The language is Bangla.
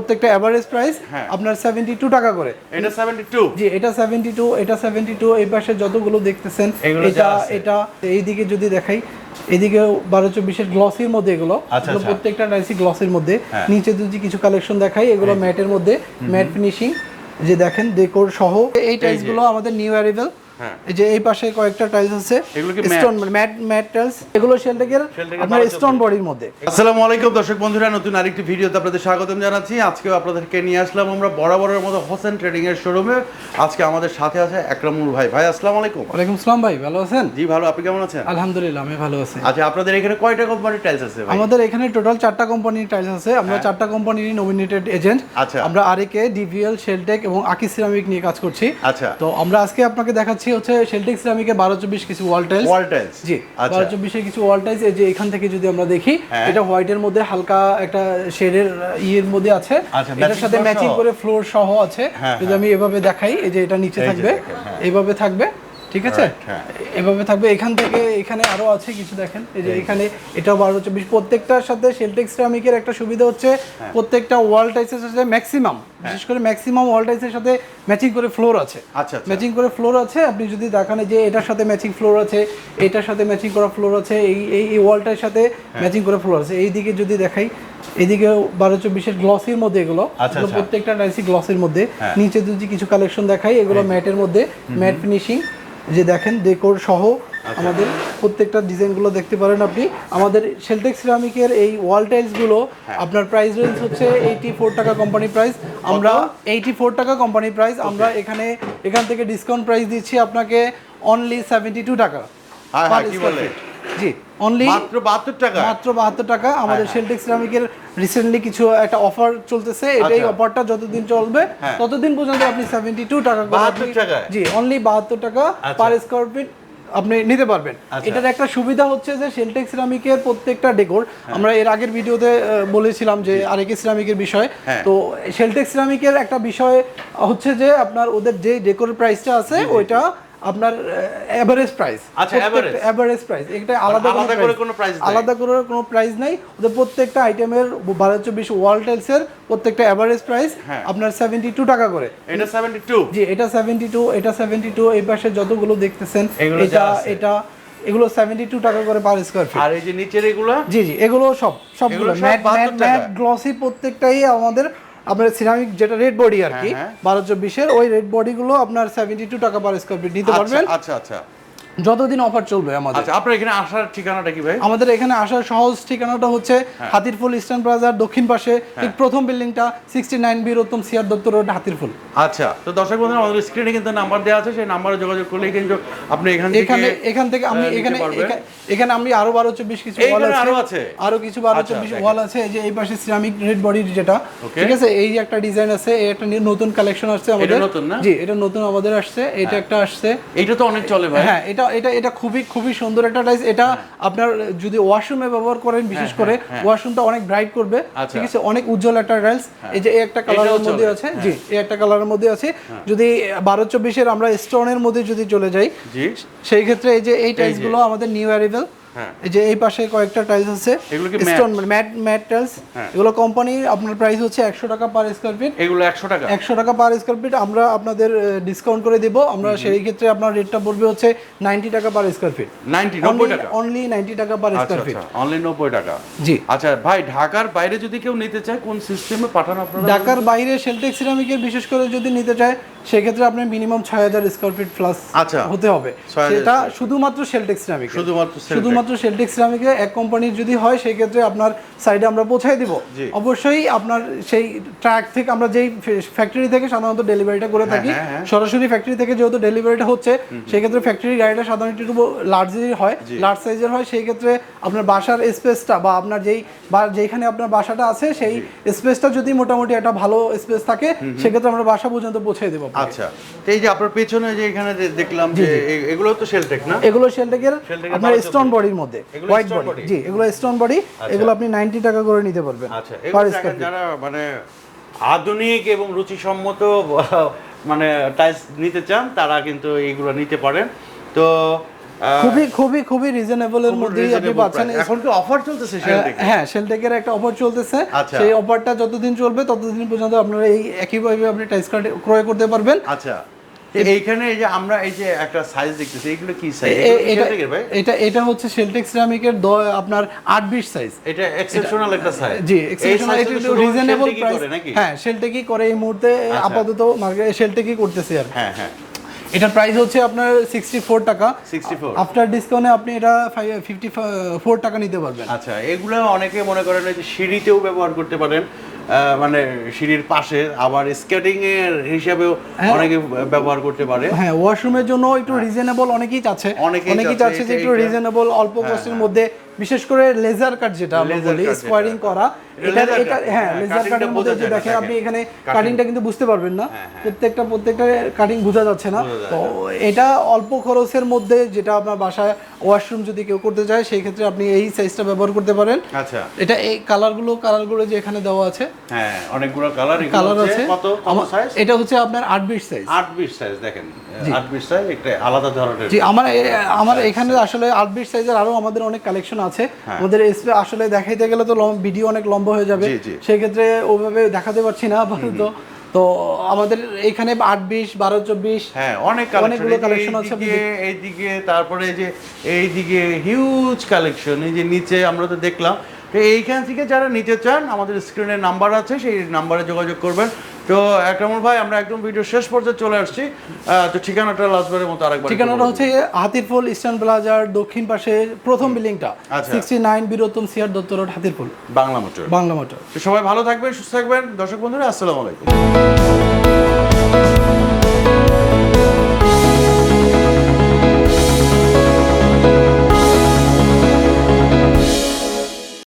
প্রত্যেকটা এভারেজ প্রাইস হ্যাঁ। আপনার সেভেন্টি টু টাকা করে এটা সেভেন্টি টু জি এটা সেভেন্টি টু এটা সেভেন্টি টু এই পাশে যতগুলো দেখতেছেন এটা এটা এইদিকে যদি দেখাই এদিকে বারো চব্বিশের গ্লসির মধ্যে এগুলো আচ্ছা, আচ্ছা। প্রত্যেকটা টাইসি গ্লসের মধ্যে হ্যাঁ। নিচে যদি কিছু কালেকশন দেখাই এগুলো ম্যাটের মধ্যে ম্যাট ফিনিশিং যে দেখেন ডেকোর সহ এই টাইলসগুলো আমাদের নিউ অ্যারাইভেল হ্যাঁ। এই যে এই পাশে কয়েকটা টাইলস আছে। এগুলো কি matte? Stone matte matte tiles এগুলো শেলটেকের শেলটেকের আপনার স্টোন বডির মধ্যে। আসসালামু আলাইকুম দর্শক বন্ধুরা নতুন আরেকটি ভিডিওতে আপনাদের স্বাগতম জানাচ্ছি। আজকেও আপনাদেরকে নিয়ে আসলাম আমরা বরাবরের মতো হোসেন ট্রেডিং এর শোরুমে আজকে আমাদের সাথে আছে একরামুল ভাই। ভাই আসসালামু আলাইকুম। ওয়ালাইকুম আসসালাম ভাই ভালো আছেন? জি ভালো। আপনি কেমন আছেন? আলহামদুলিল্লাহ আমি ভালো আছি। আচ্ছা আপনাদের এখানে কয়টা কোম্পানির টাইলস আছে ভাই? আমাদের এখানে টোটাল চারটা কোম্পানির টাইলস আছে। আমরা চারটা কোম্পানির নমিনেটেড এজেন্ট আচ্ছা। আমরা আরএকে ডিভিএল শেলটেক এবং আকি সিরামিক নিয়ে কাজ করছি। আচ্ছা। তো আমরা আজকে আপনাকে দেখাচ্ছি হচ্ছে শেলটেক সিরামিকের বারো চব্বিশ কিছু ওয়াল টাইলস ওয়াল টাইলস জি আচ্ছা। বারো চব্বিশের কিছু ওয়াল টাইলস এই যে এখান থেকে যদি আমরা দেখি এটা এটা হোয়াইটের মধ্যে হালকা একটা শেডের ইয়ের মধ্যে আছে। আচ্ছা, এটার সাথে ম্যাচিং করে ফ্লোর সহ আছে। হ্যাঁ, যদি আমি এভাবে দেখাই এই যে এটা নিচে থাকবে হ্যাঁ। এইভাবে থাকবে। ঠিক আছে? হ্যাঁ। এভাবে থাকবে। এখান থেকে এখানে আরও আছে কিছু দেখেন। এই যে এখানে এটা বারো চব্বিশ। প্রত্যেকটার সাথে শেলটেক সিরামিকের একটা সুবিধা হচ্ছে হ্যাঁ। প্রত্যেকটা ওয়াল টাইসের সাথে ম্যাক্সিমাম বিশেষ করে ম্যাক্সিমাম ওয়াল টাইসের সাথে ম্যাচিং করে ফ্লোর আছে। আচ্ছা আচ্ছা। ম্যাচিং করে ফ্লোর আছে। আপনি যদি দেখান যে এটার সাথে ম্যাচিং ফ্লোর আছে এটার সাথে ম্যাচিং করা ফ্লোর আছে এই এই এই ওয়ালটার সাথে। ম্যাচিং করে ফ্লোর আছে। এইদিকে যদি দেখাই এদিকে বারো চব্বিশের গ্লসের মধ্যে এগুলো। আচ্ছা, আচ্ছা। প্রত্যেকটা টাইসি গ্লসের মধ্যে। হ্যাঁ। নিচে যদি কিছু কালেকশন দেখাই এগুলো ম্যাটের মধ্যে। ম্যাট ফিনিশিং যে দেখেন ডেকোর সহ আচ্ছা। আমাদের প্রত্যেকটা ডিজাইনগুলো দেখতে পারেন আপনি। আমাদের শেলটেক সিরামিকের এই ওয়াল টাইলসগুলো হ্যাঁ। আপনার প্রাইস রেঞ্জ হচ্ছে এইটি ফোর টাকা কোম্পানি প্রাইস আমরা এইটি ফোর টাকা কোম্পানি প্রাইস আমরা এখানে এখান থেকে ডিসকাউন্ট প্রাইস দিচ্ছি আপনাকে অনলি সেভেন্টি টু টাকা হ্যাঁ, হ্যাঁ। জি অনলি মাত্র 72 টাকা মাত্র বাহাত্তর টাকা আমাদের শেলটেক সিরামিকের রিসেন্টলি কিছু একটা অফার চলতেছে এটাই আচ্ছা। অফারটা যতদিন চলবে হ্যাঁ। ততদিন পর্যন্ত আপনি সেভেন্টি টু টাকা 72 আপনি- টাকায়? জি অনলি বাহাত্তর টাকা আচ্ছা। পার স্কোয়ার ফিট আপনি নিতে পারবেন আচ্ছা। এটার একটা সুবিধা হচ্ছে যে শেলটেক সিরামিকের প্রত্যেকটা ডেকোর হ্যাঁ। আমরা এর আগের ভিডিওতে বলেছিলাম যে আরেকে সিরামিকের বিষয় হ্যাঁ। তো শেলটেক সিরামিকের একটা বিষয় হচ্ছে যে আপনার ওদের যে ডেকোর প্রাইসটা আছে ওইটা আপনার এভারেজ প্রাইস আচ্ছা, average। এভারেজ প্রাইস এটা আলাদা আলাদা করে কোনো নাই? আলাদা করে কোনো প্রাইস নাই। ওদের প্রত্যেকটা আইটেমের টাইলসের প্রত্যেকটা এভারেজ প্রাইস হ্যাঁ। আপনার সেভেন্টি টু টাকা করে। এটা 72 জি এটা সেভেন্টি টু এটা সেভেন্টি টু এই পাশে যতগুলো দেখতেছেন এটা এটা এগুলো সেভেন্টি টু টাকা করে পার স্কোয়ার ফিট আর এই যে নিচের এগুলো? জি জি এগুলো সব সবগুলো সব ম্যাট 72? ম্যাট গ্লসি প্রত্যেকটাই আমাদের আপনার সিরামিক যেটা রেড বডি আর কি হ্যাঁ, হ্যাঁ। বারো চব্বিশের ওই রেড বডিগুলো আপনার সেভেন্টি টু টাকা পার স্কোয়ার ফিট নিতে পারবেন আচ্ছা আচ্ছা আচ্ছা যতদিন অফার চলবে আমাদের। আচ্ছা আপনার এখানে আসার ঠিকানাটা কি ভাই? আমাদের এখানে আসার সহজ ঠিকানাটা হচ্ছে হ্যাঁ। হাতিরফুল ইস্টার্ন প্লাজার দক্ষিণ পাশে। ঠিক প্রথম বিল্ডিংটা sixty nine Bir Uttam CR Datta road Hatirpul. আচ্ছা তো দর্শক বন্ধুরা আমাদের স্ক্রিনে কিন্তু নাম্বার দেওয়া আছে সেই নাম্বারে যোগাযোগ করলে কিন্তু আপনি এখান থেকে এখানে এখান থেকে আমি এখানে এখানে আমি আরও বারো চব্বিশ কিছু ওয়াল আরও আছে। আছে? আরও কিছু বারো আচ্ছা, চব্বিশ। ওয়াল আছে এই যে এই পাশে সিরামিক রেড বডির যেটা। ঠিক আছে? এই যে একটা ডিজাইন আছে একটা নতুন কালেকশন আসছে আমাদের। নতুন না? জি এটা নতুন আমাদের আসছে এটা একটা আসছে। এটা তো অনেক চলে ভাই। হ্যাঁ এটা এটা এটা খুবই খুবই সুন্দর একটা টাইস এটা আপনার যদি ওয়াশরুমে ব্যবহার করেন বিশেষ করে ওয়াশরুমটা অনেক ব্রাইট করবে। হ্যাঁ, আচ্ছা। ঠিক আছে? অনেক উজ্জ্বল একটা টাইলস এই যে এই একটা কালারের মধ্যে আছে। জি এই একটা কালারের মধ্যে আছে। যদি বারো চব্বিশের আমরা স্টোনের মধ্যে যদি চলে যাই জি। সেই ক্ষেত্রে এই যে এই টাইলসগুলো আমাদের নিউ অ্যারাইভেল হ্যাঁ। এই যে এই পাশে কয়েকটা টাইলস আছে। এগুলো কি স্টোন ম্যাট ম্যাট টাইলস হ্যাঁ। এগুলো কোম্পানি আপনার প্রাইস হচ্ছে একশো টাকা পার স্কোয়ার ফিট এগুলো একশো টাকা। একশো টাকা পার স্কোয়ার ফিট আমরা আপনাদের ডিসকাউন্ট করে দেব। আমরা সেই ক্ষেত্রে আপনার রেটটা পড়বে হচ্ছে নাইনটি টাকা পার স্কোয়ার ফিট নাইনটি নব্বই টাকা? অনলি নাইনটি টাকা পার আচ্ছা স্কোয়ার ফিট আচ্ছা অনলি নব্বই টাকা। জি। আচ্ছা ভাই ঢাকার বাইরে যদি কেউ নিতে চায় কোন সিস্টেমে পাঠান আপনারা? ঢাকার বাইরে শেলটেক সিরামিকের বিশেষ করে যদি নিতে চায় সেক্ষেত্রে আপনার মিনিমাম ছয় হাজার স্কোয়ার ফিট প্লাস আচ্ছা। হতে হবে। সেটা শুধুমাত্র শেলটেক সিরামিক শুধুমাত্র। শুধুমাত্র শেলটেক সিরামিকে এক কোম্পানির যদি হয় সেই ক্ষেত্রে আপনার সাইডে আমরা পৌঁছাই দিব। অবশ্যই আপনার সেই ট্র্যাক থেকে আমরা যেই ফ্যাক্টরি থেকে সাধারণত ডেলিভারিটা করে থাকি হ্যাঁ, হ্যাঁ। সরাসরি ফ্যাক্টরি থেকে যেহেতু ডেলিভারিটা হচ্ছে সেই ক্ষেত্রে ফ্যাক্টরি গাড়িটা সাধারণত একটু লার্জেরই হয়। লার্জ সাইজের হয় সেই ক্ষেত্রে আপনার বাসার স্পেসটা বা আপনার যেই বা যেখানে আপনার বাসাটা আছে সেই স্পেসটা যদি মোটামুটি একটা ভালো স্পেস থাকে সেক্ষেত্রে আমরা বাসা পর্যন্ত পৌঁছে দেবো। আচ্ছা। এই যে আপনার পেছনে যে এখানে দেখলাম যে এগুলো তো শেলটেক না? এগুলো শেলটেকের আপনার স্টোন বডির মধ্যে হোয়াইট বডি জি এগুলো স্টোন বডি এগুলো আপনি 90 টাকা করে নিতে পারবেন। আচ্ছা। যারা মানে আধুনিক এবং রুচিসম্মত মানে টাইলস নিতে চান তারা কিন্তু এইগুলো নিতে পারেন। তো খুবই খুবই খুবই রিজনেবলের খুব মধ্যেই আপনি পাচ্ছেন। এখন কি অফার চলতেছে সেটা হ্যাঁ শেলটেকের একটা অফার চলতেছে। আচ্ছা। সেই অফারটা যতদিন চলবে ততদিন পর্যন্ত আপনারা এই একইভাবে আপনি টাইস কার্ড ক্রয় করতে পারবেন। আচ্ছা। এইখানে এই যে আমরা এই যে একটা সাইজ দেখতেছি এগুলো কি সাইজ এটা ভাই? এটা এটা হচ্ছে শেলটেক সিরামিকের আপনার আট বিশ সাইজ এটা এক্সেপশনাল একটা সাইজ জি এক্সেপশনাল এটা রিজনেবল প্রাইস হ্যাঁ শেলটেকই করে এই মুহূর্তে আপাতত মার্কেটে শেলটেকই করতেছে আর হ্যাঁ হ্যাঁ। এটার প্রাইস হচ্ছে আপনার সিক্সটি ফোর টাকা 64 আফটার ডিসকাউন্টে আপনি এটা ফিফটি ফোর টাকা নিতে পারবেন। আচ্ছা এগুলো অনেকে মনে করেন যে সিঁড়িতেও ব্যবহার করতে পারেন। মানে সিঁড়ির পাশে আবার স্কেটিং এর হিসাবেও হ্যাঁ। অনেকে ব্যবহার করতে পারে। হ্যাঁ ওয়াশরুমের জন্য একটু রিজনেবল অনেকেই চাচ্ছে। অনেকেই চাচ্ছে যে একটু রিজনেবল অল্প কস্টের মধ্যে বিশেষ করে লেজার কাট যেটা আমরা বলি স্কোয়ারিং করা। এটা এটা হ্যাঁ হ্যাঁ, লেজার কাটের মধ্যে যে দেখেন আপনি এখানে কাটিংটা কিন্তু বুঝতে পারবেন না। হ্যাঁ, হ্যাঁ। প্রত্যেকটা প্রত্যেকটা কাটিং বোঝা যাচ্ছে না। তো এটা অল্প খরচের মধ্যে যেটা আপনার বাসায় ওয়াশরুম যদি কেউ করতে চায় সেই ক্ষেত্রে আপনি এই সাইজটা ব্যবহার করতে পারেন। আচ্ছা। এটা এই কালারগুলো কালারগুলো যে এখানে দেওয়া আছে হ্যাঁ অনেকগুলো কালার কালার আছে। কত কত সাইজ এটা হচ্ছে আপনার আট সাইজ আট সাইজ দেখেন আট সাইজ একটা আলাদা ধরনের। জি আমার আমার এখানে আসলে আটবিশ সাইজের আরও আমাদের অনেক কালেকশন আছে। আমাদের আসলে দেখাইতে গেলে তো ভিডিও অনেক লম্বা হয়ে যাবে। সেই ক্ষেত্রে ওভাবে দেখাতে পারছি না আপাতত। তো আমাদের এখানে আট বিশ বারো চব্বিশ হ্যাঁ অনেক অনেকগুলো কালেকশন আছে, এইদিকে তারপরে যে এইদিকে হিউজ কালেকশন এই যে নিচে আমরা তো দেখলাম তো এইখান থেকে যারা নিতে চান আমাদের স্ক্রিনে নাম্বার আছে সেই নাম্বারে যোগাযোগ করবেন। তো একরামুল ভাই আমরা একদম ভিডিও শেষ পর্যায়ে চলে আসছি। তো ঠিকানাটা লাস্টবারের মতো আরেকবার ঠিকানাটা হচ্ছে হাতিরপুল ইস্টার্ন প্লাজার দক্ষিণ পাশে প্রথম বিল্ডিংটা। Sixty nine Bir Uttam CR Datta road Hatirpul Bangla motor. Bangla motor. সবাই ভালো থাকবেন সুস্থ থাকবেন। দর্শক বন্ধুরা আসসালামু আলাইকুম।